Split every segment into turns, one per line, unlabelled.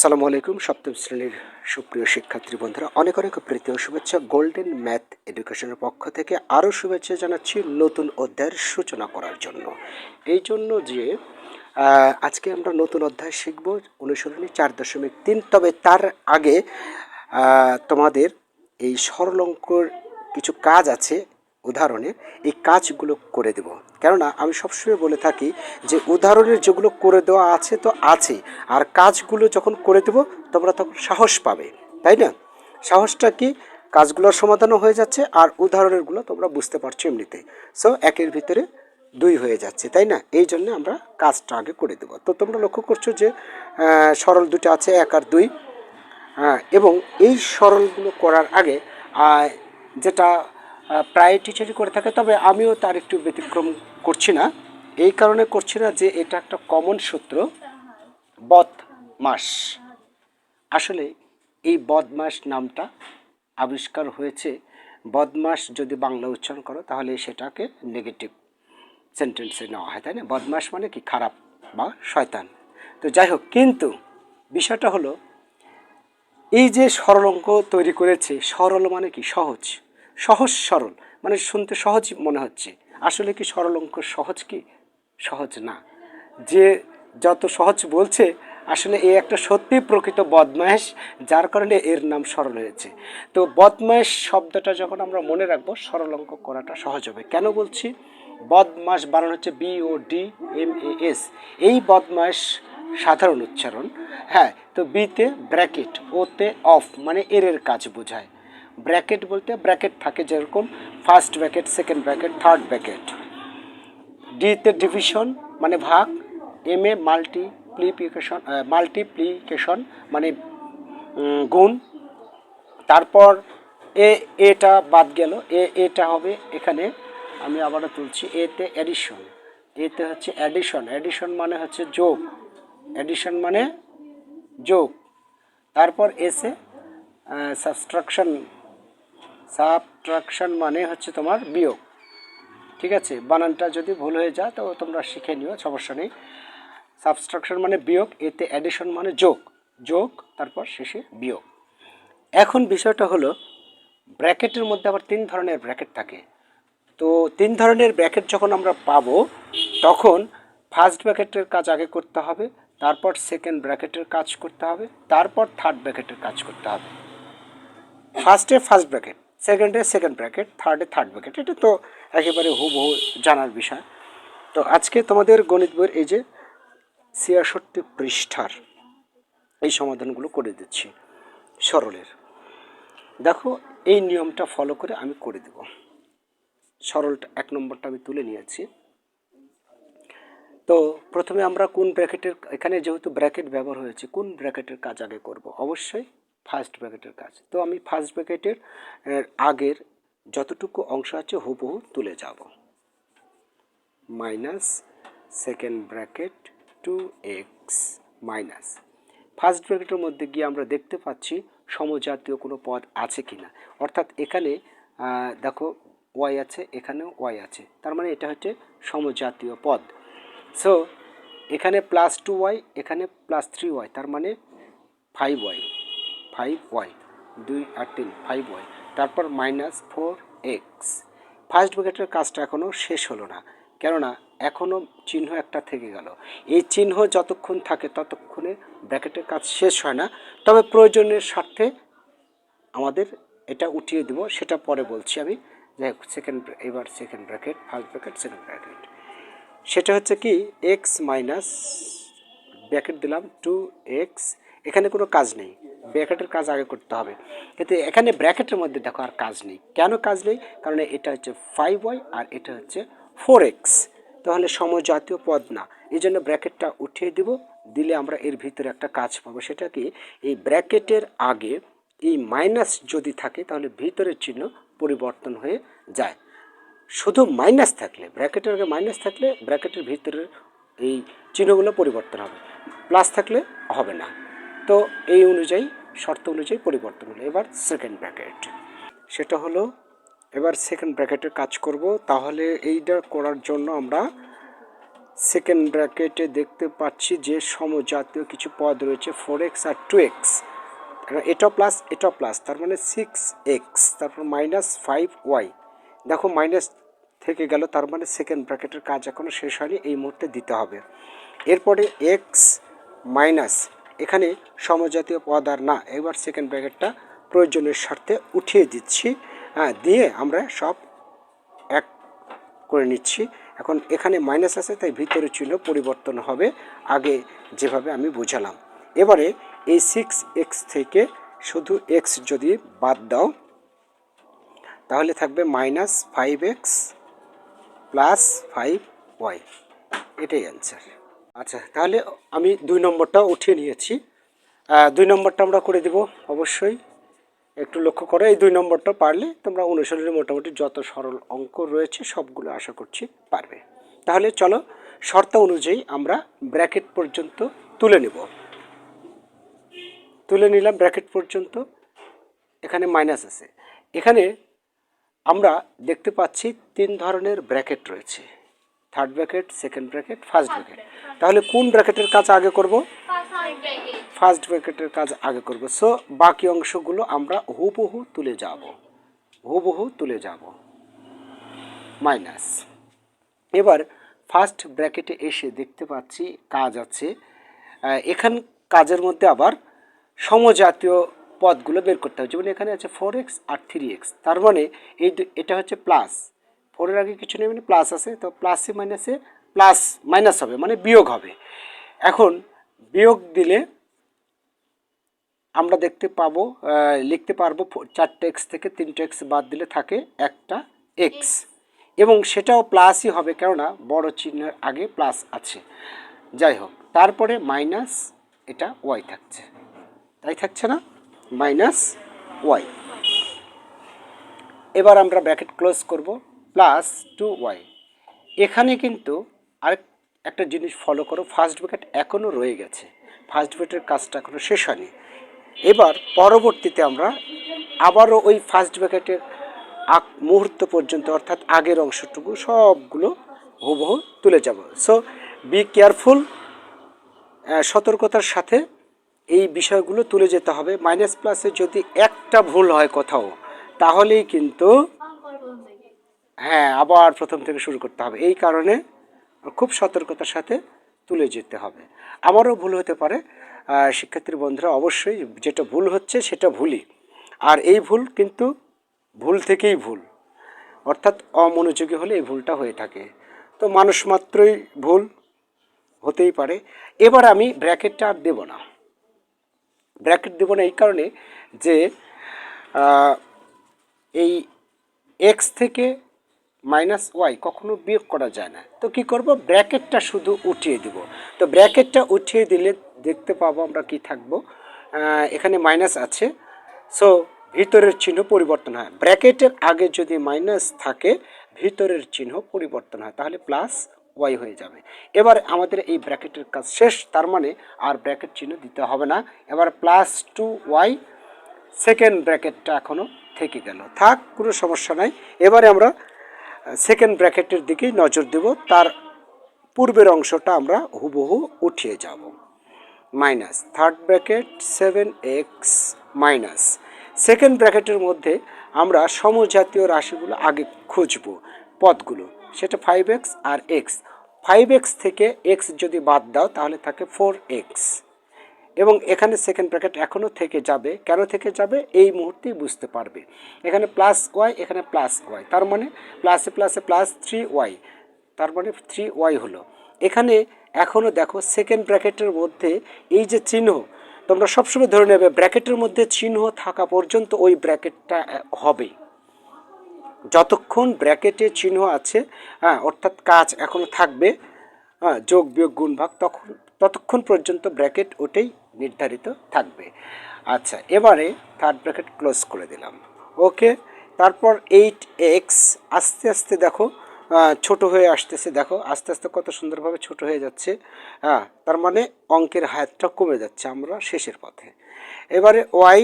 সালামু আলাইকুম, সপ্তম শ্রেণির সুপ্রিয় শিক্ষার্থী বন্ধুরা। অনেক অনেক প্রীতি ও শুভেচ্ছা। গোল্ডেন ম্যাথ এডুকেশনের পক্ষ থেকে আরও শুভেচ্ছা জানাচ্ছি নতুন অধ্যায়ের সূচনা করার জন্য। এই জন্য যে আজকে আমরা নতুন অধ্যায় শিখব অনুসরণী চার দশমিক তিন। তবে তার আগে তোমাদের এই সরল অঙ্কর কিছু কাজ আছে। উদাহরণে এই কাজগুলো করে দেব। কেননা আমি সবসময় বলে থাকি যে উদাহরণের যেগুলো করে দেওয়া আছে তো আছে, আর কাজগুলো যখন করে দেব তোমরা তখন সাহস পাবে, তাই না? সাহসটা কি? কাজগুলোর সমাধানও হয়ে যাচ্ছে আর উদাহরণেরগুলো তোমরা বুঝতে পারছ এমনিতে। সো একের ভিতরে দুই হয়ে যাচ্ছে, তাই না? এই জন্য আমরা কাজটা আগে করে দেবো। তো তোমরা লক্ষ্য করছ যে সরল দুটো আছে, এক আর দুই। হ্যাঁ এবং এই সরলগুলো করার আগে যেটা প্রায় টিচারই করে থাকে, তবে আমিও তার একটু ব্যতিক্রম করছি না। এই কারণে করছি না যে এটা একটা কমন সূত্র বদ মাস আসলে এই বদমাস নামটা আবিষ্কার হয়েছে, বদমাস যদি বাংলা উচ্চারণ করো, তাহলে সেটাকে নেগেটিভ সেন্টেন্সে নেওয়া হয়, তাই না? বদমাস মানে কি? খারাপ বা শয়তান। তো যাই হোক, কিন্তু বিষয়টা হলো, এই যে সরল অঙ্ক তৈরি করেছে সরল মানে কি? সহজ। সহজ সরল মানে শুনতে সহজ মনে হচ্ছে। আসলে কি সরল অঙ্ক সহজ কি? সহজ না। যে যত সহজ বলছে, আসলে এ একটা সত্যি প্রকৃত বদমাইশ যার কারণে এর নাম সরল হয়েছে। তো বদমাইশ শব্দটা যখন আমরা মনে রাখব, সরল অঙ্ক করাটা সহজ হবে। কেন বলছি? বদমাস বানানো হচ্ছে B O D M A S এই বদমাস সাধারণ উচ্চারণ। হ্যাঁ তো বিতে ব্র্যাকেট ওতে অফ মানে এর কাজ বোঝায়। ব্র্যাকেট বলতে ব্র্যাকেট থাকে যেরকম first bracket, second bracket, third bracket. ডিতে ডিভিশন মানে ভাগ, এম এ মাল্টিপ্লিকেশন মাল্টিপ্লিকেশন মানে গুণ। তারপর এ, এটা বাদ গেল, এ, এটা হবে এখানে, আমি আবারও তুলছি এতে অ্যাডিশন এতে হচ্ছে অ্যাডিশন অ্যাডিশন মানে হচ্ছে যোগ অ্যাডিশন মানে যোগ। তারপর এসে সাবস্ট্রাকশন সাবট্রাকশন মানে হচ্ছে তোমার বিয়োগ। ঠিক আছে? বানানটা যদি ভুল হয়ে যায়, তো তোমরা শিখে নিও, সমস্যা নেই। সাবস্ট্রাকশন মানে বিয়োগ, এতে অ্যাডিশন মানে যোগ। যোগ, তারপর শেষে বিয়োগ। এখন বিষয়টা হলো, ব্র্যাকেটের মধ্যে আবার তিন ধরনের ব্র্যাকেট থাকে। তো তিন ধরনের ব্র্যাকেট যখন আমরা পাবো, তখন ফার্স্ট ব্র্যাকেটের কাজ আগে করতে হবে, তারপর সেকেন্ড ব্র্যাকেটের কাজ করতে হবে, তারপর থার্ড ব্র্যাকেটের কাজ করতে হবে। ফার্স্টে ফার্স্ট ব্র্যাকেট সেকেন্ডে সেকেন্ড ব্র্যাকেট থার্ডে থার্ড ব্র্যাকেট এটা তো একেবারে হুবহু জানার বিষয়। তো আজকে তোমাদের গণিত বইয়ের এই যে ছিয়াষট্টি পৃষ্ঠার এই সমাধানগুলো করে দিচ্ছি, সরলের। দেখো, এই নিয়মটা ফলো করে আমি করে দেব। সরলটা এক নম্বরটা আমি তুলে নিয়েছি। তো প্রথমে আমরা কোন ব্র্যাকেটের এখানে যেহেতু ব্র্যাকেট ব্যবহার হয়েছে, কোন ব্র্যাকেটের কাজ আগে করব? অবশ্যই ফার্স্ট ব্র্যাকেটের কাজ তো আমি ফার্স্ট ব্র্যাকেটের আগের যতটুকু অংশ আছে হুবহু তুলে যাব। Minus second bracket two x minus first ব্র্যাকেটের মধ্যে গিয়ে আমরা দেখতে পাচ্ছি সমজাতীয় কোনো পদ আছে কি না অর্থাৎ এখানে দেখো ওয়াই আছে, এখানেও ওয়াই আছে। তার মানে এটা হচ্ছে সমজাতীয় পদ। সো এখানে প্লাস টু ওয়াই এখানে প্লাস থ্রি ওয়াই তার মানে ফাইভ ওয়াই ফাইভ ওয়াই দুই আর তিন ফাইভ ওয়াই তারপর মাইনাস ফোর এক্স ফার্স্ট ব্র্যাকেটের কাজটা এখনও শেষ হলো না, কেননা এখনও চিহ্ন একটা থেকে গেল। এই চিহ্ন যতক্ষণ থাকে ততক্ষণে ব্র্যাকেটের কাজ শেষ হয় না। তবে প্রয়োজনের স্বার্থে আমাদের এটা উঠিয়ে দেবো, সেটা পরে বলছি আমি। যাই হোক সেকেন্ড এবার second bracket first bracket second bracket সেটা হচ্ছে কি এক্স মাইনাস ব্র্যাকেট দিলাম টু এক্স এখানে কোনো কাজ নেই। ব্র্যাকেটের কাজ আগে করতে হবে। কিন্তু এখানে ব্র্যাকেটের মধ্যে দেখো আর কাজ নেই। কেন কাজ নেই? কারণ এটা হচ্ছে ফাইভ ওয়াই আর এটা হচ্ছে ফোর এক্স তাহলে সমজাতীয় পদ না। এই জন্য ব্র্যাকেটটা উঠিয়ে দিব। দিলে আমরা এর ভিতরে একটা কাজ পাবো। সেটা কি? এই ব্র্যাকেটের আগে এই মাইনাস যদি থাকে, তাহলে ভিতরের চিহ্ন পরিবর্তন হয়ে যায়। শুধু মাইনাস থাকলে, ব্র্যাকেটের আগে মাইনাস থাকলে ব্র্যাকেটের ভিতরের এই চিহ্নগুলো পরিবর্তন হবে। প্লাস থাকলে হবে না। তো এই অনুযায়ী, শর্ত অনুযায়ী পরিবর্তন হলো। এবার সেকেন্ড ব্র্যাকেট সেটা হলো, এবার সেকেন্ড ব্র্যাকেটের কাজ করব। তাহলে এইটা করার জন্য আমরা সেকেন্ড ব্র্যাকেটে দেখতে পাচ্ছি যে সমজাতীয় কিছু পদ রয়েছে ফোর এক্স আর টু এক্স এটা প্লাস এটা প্লাস তার মানে সিক্স এক্স তারপর মাইনাস ফাইভ ওয়াই দেখো মাইনাস থেকে গেল, তার মানে সেকেন্ড ব্র্যাকেটের কাজ এখনও শেষ হয়নি, এই মুহূর্তে দিতে হবে। এরপরে এক্স মাইনাস এখানে সমজাতীয় পদ আর না। এবার সেকেন্ড ব্র্যাকেটটা প্রয়োজনের স্বার্থে উঠিয়ে দিচ্ছি। হ্যাঁ দিয়ে আমরা সব এক করে নিচ্ছি। এখন এখানে মাইনাস আছে, তাই ভিতরে চিহ্ন পরিবর্তন হবে। আগে যেভাবে আমি বোঝালাম। এবারে এই সিক্স এক্স থেকে শুধু এক্স যদি বাদ দাও, তাহলে থাকবে minus five x plus five y এটাই অ্যান্সার আচ্ছা তাহলে আমি দুই নম্বরটা উঠিয়ে নিয়েছি। দুই নম্বরটা আমরা করে দেব অবশ্যই। একটু লক্ষ্য করো, এই দুই নম্বরটা পারলে তোমরা অনুশীলনে মোটামুটি যত সরল অঙ্ক রয়েছে সবগুলো আশা করছি পারবে। তাহলে চলো, শর্ত অনুযায়ী আমরা ব্র্যাকেট পর্যন্ত তুলে নেব। তুলে নিলাম ব্র্যাকেট পর্যন্ত, এখানে মাইনাস আছে। এখানে আমরা দেখতে পাচ্ছি তিন ধরনের ব্র্যাকেট রয়েছে। Third bracket second bracket first bracket তাহলে কোন ব্র্যাকেটের কাজ আগে করব? ফার্স্ট ব্র্যাকেটের কাজ আগে করব। সো বাকি অংশগুলো আমরা হুবহু তুলে যাব। হুবহু তুলে যাব। মাইনাস এবার ফার্স্ট ব্র্যাকেটে এসে দেখতে পাচ্ছি কাজ আছে। এখান কাজের মধ্যে আবার সমজাতীয় পদগুলো বের করতে হবে। যেমন এখানে আছে ফোর এক্স আর থ্রি এক্স তার মানে এই এটা হচ্ছে প্লাস ফোরের আগে কিছু নেই মানে প্লাস আছে, তো প্লাসে মাইনাসে প্লাস মাইনাস হবে মানে বিয়োগ হবে। এখন বিয়োগ দিলে আমরা দেখতে পাবো লিখতে পারব চারটে এক্স থেকে তিনটে এক্স বাদ দিলে থাকে একটা এক্স এবং সেটাও প্লাসই হবে, কেননা বড় চিহ্নের আগে প্লাস আছে। যাই হোক, তারপরে মাইনাস এটা ওয়াই থাকছে। তাই থাকছে না? মাইনাস ওয়াই এবার আমরা ব্র্যাকেট ক্লোজ করব। Plus two y. এখানে কিন্তু আরেক একটা জিনিস ফলো করো ফার্স্ট ব্র্যাকেট এখনও রয়ে গেছে। ফার্স্ট ব্র্যাকেটের কাজটা এখনও শেষ হয়নি। এবার পরবর্তীতে আমরা আবারও ওই ফার্স্ট ব্র্যাকেটের আগ মুহূর্ত পর্যন্ত অর্থাৎ আগের অংশটুকু সবগুলো হুবহু তুলে যাব। সো বি কেয়ারফুল সতর্কতার সাথে এই বিষয়গুলো তুলে যেতে হবে। মাইনাস প্লাসে যদি একটা ভুল হয় কোথাও, তাহলেই কিন্তু হ্যাঁ আবার প্রথম থেকে শুরু করতে হবে। এই কারণে খুব সতর্কতার সাথে তুলে যেতে হবে। আমারও ভুল হতে পারে। শিক্ষার্থীর বন্ধুরা, অবশ্যই যেটা ভুল হচ্ছে সেটা ভুলই। আর এই ভুল কিন্তু ভুল থেকেই ভুল। অর্থাৎ অমনোযোগী হলে এই ভুলটা হয়ে থাকে। তো মানুষ মাত্রই ভুল হতেই পারে। এবার আমি ব্র্যাকেটটা আর দেবো না। ব্র্যাকেট দেবো না এই কারণে যে এই এক্স থেকে মাইনাস ওয়াই কখনো বিয়োগ করা যায় না। তো কি করব? ব্র্যাকেটটা শুধু উঠিয়ে দিব। তো ব্র্যাকেটটা উঠিয়ে দিলে দেখতে পাবো আমরা কি থাকব। এখানে মাইনাস আছে। সো ভিতরের চিহ্ন পরিবর্তন হয়। ব্র্যাকেটের আগে যদি মাইনাস থাকে, ভিতরের চিহ্ন পরিবর্তন হয়। তাহলে প্লাস ওয়াই হয়ে যাবে। এবার আমাদের এই ব্র্যাকেটের কাজ শেষ। তার মানে আর ব্র্যাকেট চিহ্ন দিতে হবে না। এবার প্লাস টু ওয়াই সেকেন্ড ব্র্যাকেটটা এখনও থেকে গেল। থাক, কোনো সমস্যা নাই। এবারে আমরা সেকেন্ড ব্র্যাকেটের দিকেই নজর দেব, তার পূর্বের অংশটা আমরা হুবহু উঠিয়ে যাব। Minus third bracket seven x minus. Second ব্র্যাকেটের মধ্যে আমরা সমজাতীয় রাশিগুলো আগে খুঁজব, পদগুলো। সেটা ফাইভ এক্স আর এক্স ফাইভ এক্স থেকে এক্স যদি বাদ দাও, তাহলে থাকে ফোর এক্স এবং এখানে সেকেন্ড ব্র্যাকেট এখনও থেকে যাবে। কেন থেকে যাবে? এই মুহূর্তেই বুঝতে পারবে। এখানে প্লাস ওয়াই এখানে প্লাস ওয়াই তার মানে প্লাসে প্লাসে প্লাস থ্রি ওয়াই তার মানে থ্রি ওয়াই হলো। এখানে এখনও দেখো সেকেন্ড ব্র্যাকেটের মধ্যে এই যে চিহ্ন, তোমরা সবসময় ধরে নেবে ব্র্যাকেটের মধ্যে চিহ্ন থাকা পর্যন্ত ওই ব্র্যাকেটটা হবে। যতক্ষণ ব্র্যাকেটে চিহ্ন আছে হ্যাঁ অর্থাৎ কাজ এখনও থাকবে হ্যাঁ যোগ বিয়োগ গুণ ভাগ, তখন, ততক্ষণ পর্যন্ত ব্র্যাকেট ওটাই নির্ধারিত থাকবে। আচ্ছা এবারে থার্ড ব্র্যাকেট ক্লোজ করে দিলাম। ওকে তারপর এইট এক্স আস্তে আস্তে দেখো ছোট হয়ে আসতেছে। দেখো, আস্তে আস্তে কত সুন্দরভাবে ছোট হয়ে যাচ্ছে। হ্যাঁ তার মানে অঙ্কের হায়াতটা কমে যাচ্ছে আমরা শেষের পথে। এবারে ওয়াই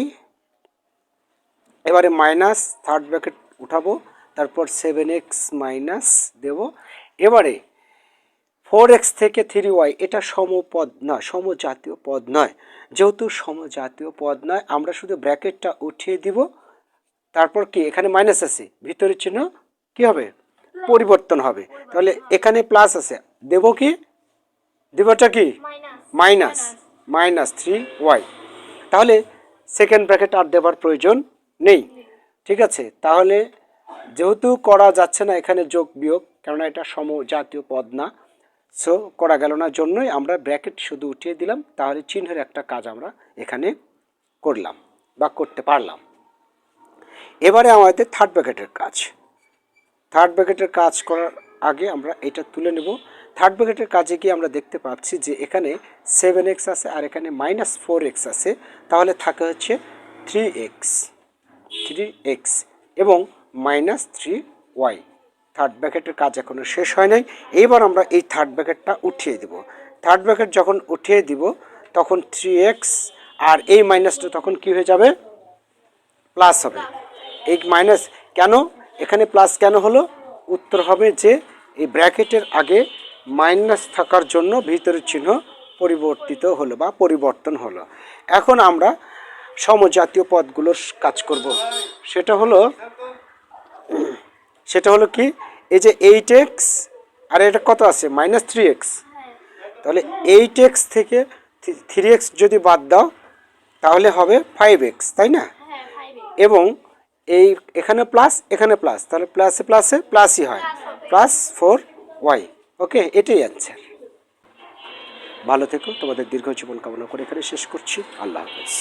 এবারে মাইনাস থার্ড ব্র্যাকেট উঠাবো, তারপর সেভেন এক্স মাইনাস দেবো। এবারে ফোর এক্স থেকে থ্রি ওয়াই এটা সমপদ না সমজাতীয় পদ নয়। যেহেতু সমজাতীয় পদ নয় আমরা শুধু ব্র্যাকেটটা উঠিয়ে দিব। তারপর কি এখানে মাইনাস আছে ভিতরের চিহ্ন কি হবে? পরিবর্তন হবে। তাহলে এখানে প্লাস আছে। দেব কি? দেবটা কি?
Minus
minus minus three y. তাহলে সেকেন্ড ব্র্যাকেট আর দেবার প্রয়োজন নেই। ঠিক আছে? তাহলে যেহেতু করা যাচ্ছে না এখানে যোগ বিয়োগ কেননা এটা সমজাতীয় পদ না সো করা গেল না জন্যই আমরা ব্র্যাকেট শুধু উঠিয়ে দিলাম, তাহলে চিহ্নের একটা কাজ আমরা এখানে করলাম বা করতে পারলাম। এবারে আমাদের থার্ড ব্র্যাকেটের কাজ। থার্ড ব্র্যাকেটের কাজ করার আগে আমরা এটা তুলে নেব। থার্ড ব্র্যাকেটের কাজে গিয়ে আমরা দেখতে পাচ্ছি যে এখানে সেভেন এক্স আছে আর এখানে মাইনাস ফোর এক্স আছে, তাহলে থাকে হচ্ছে থ্রি এক্স থ্রি এক্স এবং মাইনাস থ্রি ওয়াই থার্ড ব্র্যাকেটের কাজ এখনও শেষ হয় নাই। এইবার আমরা এই থার্ড ব্র্যাকেটটা উঠিয়ে দিব। থার্ড ব্র্যাকেট যখন উঠিয়ে দিব, তখন থ্রি এক্স আর এই মাইনাসটা তখন কি হয়ে যাবে? প্লাস হবে। এই মাইনাস কেন? এখানে প্লাস কেন হলো? উত্তর হবে যে, এই ব্র্যাকেটের আগে মাইনাস থাকার জন্য ভিতরের চিহ্ন পরিবর্তিত হলো বা পরিবর্তন হলো। এখন আমরা সমজাতীয় পদগুলোর কাজ করব। সেটা হলো সেটা হলো কি? এই যে এইট এক্স আর এটা কত আছে? মাইনাস থ্রি এক্স তাহলে এইট এক্স থেকে থ্রি এক্স যদি বাদ দাও তাহলে হবে ফাইভ এক্স তাই না?
হ্যাঁ
এবং এই এখানে প্লাস এখানে প্লাস তাহলে প্লাসে প্লাসে প্লাসই হয়। প্লাস ফোর ওয়াই ওকে এটাই অ্যান্সার ভালো থেকো তোমাদের দীর্ঘ জীবন কামনা করে এখানে শেষ করছি। আল্লাহ হাফেজ।